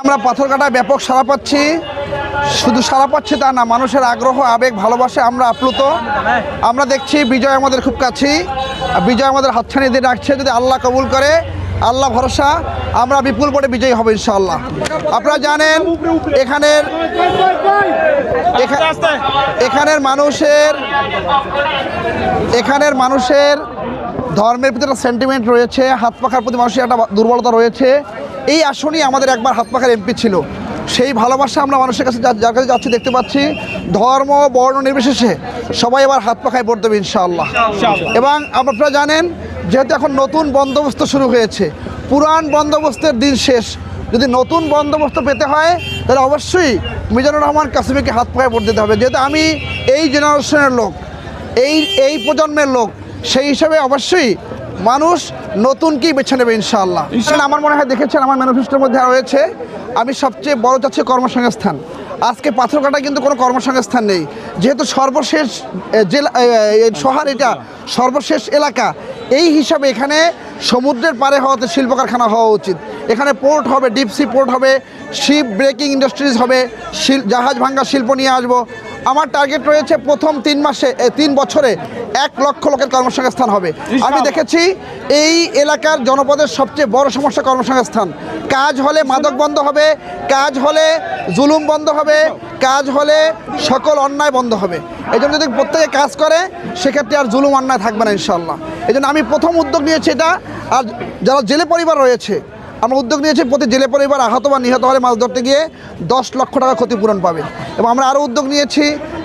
আমরা পাথর কাটায় ব্যাপক সারা পাচ্ছি। শুধু সারা পাচ্ছি তা না, মানুষের আগ্রহ, আবেগ, ভালোবাসে আমরা আপ্লুত। আমরা দেখছি বিজয় আমাদের খুব আর বিজয় আমাদের হাতছানি দিয়ে রাখছে যদি আল্লাহ কবুল করে, আল্লাহ ভরসা, আমরা বিপুল ভোটে বিজয়ী হব ইনশাআল্লাহ। আপনারা জানেন, এখানের এখানের মানুষের এখানের মানুষের ধর্মের প্রতি একটা সেন্টিমেন্ট রয়েছে, হাত পাখার প্রতি মানুষের একটা দুর্বলতা রয়েছে। এই আসনই আমাদের একবার হাত পাখার এমপি ছিল। সেই ভালোবাসা আমরা মানুষের কাছে যা- যার কাছে যাচ্ছি দেখতে পাচ্ছি। ধর্ম বর্ণ নির্বিশেষে সবাই এবার হাত পাখায় ভোট দেবে ইনশাআল্লাহ। এবং আপনারা জানেন যেহেতু এখন নতুন বন্দোবস্ত শুরু হয়েছে পুরান বন্দোবস্তের দিন শেষ। যদি নতুন বন্দোবস্ত পেতে হয় তাহলে অবশ্যই মিজানুর রহমান কাসিমিকে হাত পায়ে ভোট দিতে হবে। যেহেতু আমি এই জেনারেশনের লোক এই এই প্রজন্মের লোক সেই হিসাবে অবশ্যই মানুষ নতুনকেই বেছে নেবে ইনশাআল্লাহ? আমার মনে হয় দেখেছেন আমার ম্যানিফেস্টোর মধ্যে রয়েছে আমি সবচেয়ে বড় চাচ্ছি কর্মসংস্থান। আজকে পাথরকাটা কিন্তু কোনো কর্মসংস্থান নেই। যেহেতু সর্বশেষ জেলা শহর এটা সর্বশেষ এলাকা এই হিসাবে এখানে সমুদ্রের পারে হওয়াতে শিল্প কারখানা হওয়া উচিত। এখানে পোর্ট হবে ডিপ সি পোর্ট হবে শিপ ব্রেকিং ইন্ডাস্ট্রিজ হবে শিল- জাহাজ ভাঙ্গা শিল্প নিয়ে আসব। আমার টার্গেট রয়েছে প্রথম তিন মাসে তিন বছরে এক লক্ষ লোকের কর্মসংস্থান হবে। আমি দেখেছি এই এলাকার জনপদের সবচেয়ে বড় সমস্যা কর্মসংস্থান। কাজ হলে মাদক বন্ধ হবে কাজ হলে জুলুম বন্ধ হবে কাজ হলে সকল অন্যায় বন্ধ হবে। এই জন্য যদি প্রত্যেকে কাজ করে সেক্ষেত্রে আর জুলুম অন্যায় থাকবে না ইনশাল্লাহ এই জন্য আমি প্রথম উদ্যোগ নিয়েছি এটা। আর যারা জেলে পরিবার রয়েছে আমরা উদ্যোগ নিয়েছি, প্রতি জেলে পরিবার আহত বা নিহত হলে মাছ ধরতে গিয়ে দশ লক্ষ টাকা ক্ষতিপূরণ পাবে। এবং আমরা আরও উদ্যোগ নিয়েছি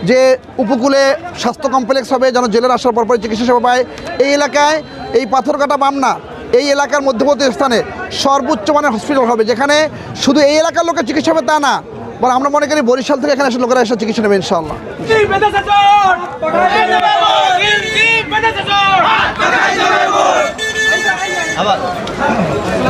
যে উপকূলে স্বাস্থ্য কমপ্লেক্স হবে, যেন জেলের আসার পর পরে চিকিৎসা সেবা পায়। এই এলাকায় এই পাথরকাটা বামনা এই এলাকার মধ্যবর্তী স্থানে সর্বোচ্চ মানের হসপিটাল হবে, যেখানে শুধু এই এলাকার লোকের চিকিৎসা হবে তা না, বরং আমরা মনে করি বরিশাল থেকে এখানে এসে লোকেরা এসে চিকিৎসা নেবে ইনশাল্লাহ আবার।